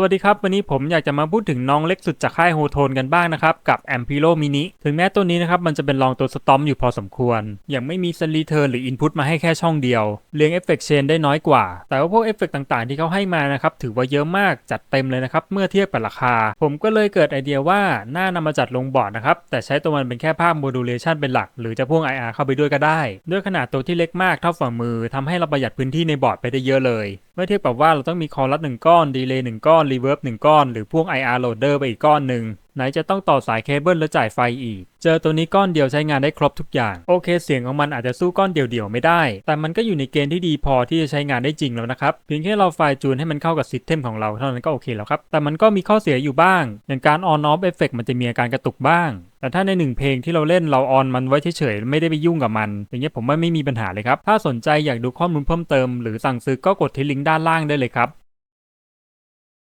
สวัสดีครับ วันนี้ผมอยากจะมาพูดถึงน้องเล็กสุดจากค่ายโฮโทนกันบ้างนะครับ กับ a m p i r o Mini ถึงแม้ตัวนี้นะครับ มันจะเป็นรองตัวสตอมอยู่พอสมควร ยังไม่มีสลีเทอร์หรืออินพุตมาให้แค่ช่องเดียว เลี้ยงเอฟเฟกเชนได้น้อยกว่า แต่ว่าพวกเอฟเฟกต่างๆ ที่เขาให้มานะครับ ถือว่าเยอะมากจัดเต็มเลยนะครับ เมื่อเทียบกับราคา ผมก็เลยเกิดไอเดียว่าน่านำมาจัดลงบอร์ดนะครับแต่ใช้ตัวมันเป็นแค่ภาพโมดูเลชันเป็นหลัก หรือจะพ่วง IR เข้าไปด้วยก็ได้ ด้วยขนาดตัวที่เล็กมากเท่าฝ่ามือทำให้เราประหยัดพื้นที่ในบอร์ดไปได้เยอะเลย เมื่อเทียบกับว่าเราต้องมีคอรัสหนึ่งก้อนดีเลย์หนึ่งก้อนรีเวิร์บหนึ่งก้อน หรือพ่วง IR loader ไปอีกก้อนหนึ่งไหนจะต้องต่อสายเคเบิลและจ่ายไฟอีก เจอตัวนี้ก้อนเดียวใช้งานได้ครบทุกอย่าง โอเค เสียงของมันอาจจะสู้ก้อนเดียวๆไม่ได้ แต่มันก็อยู่ในเกณฑ์ที่ดีพอที่จะใช้งานได้จริงแล้วนะครับ เพียงแค่เราไฟจูนให้มันเข้ากับซิสเต็มของเราเท่านั้นก็โอเคแล้วครับ แต่มันก็มีข้อเสียอยู่บ้าง อย่างการออนออฟเอฟเฟกมันจะมีอาการกระตุกบ้าง แต่ถ้าในหนึ่งเพลงที่เราเล่นเราออนมันไว้เฉยๆไม่ได้ไปยุ่งกับมัน อย่างเงี้ยผมว่าไม่มีปัญหาเลยครับ ถ้าสนใจอยากดูข้อมูลเพิ่มเติมหรือสั่งซื้อก็กดที่ลิงก์ด้านล่างได้เลยครับ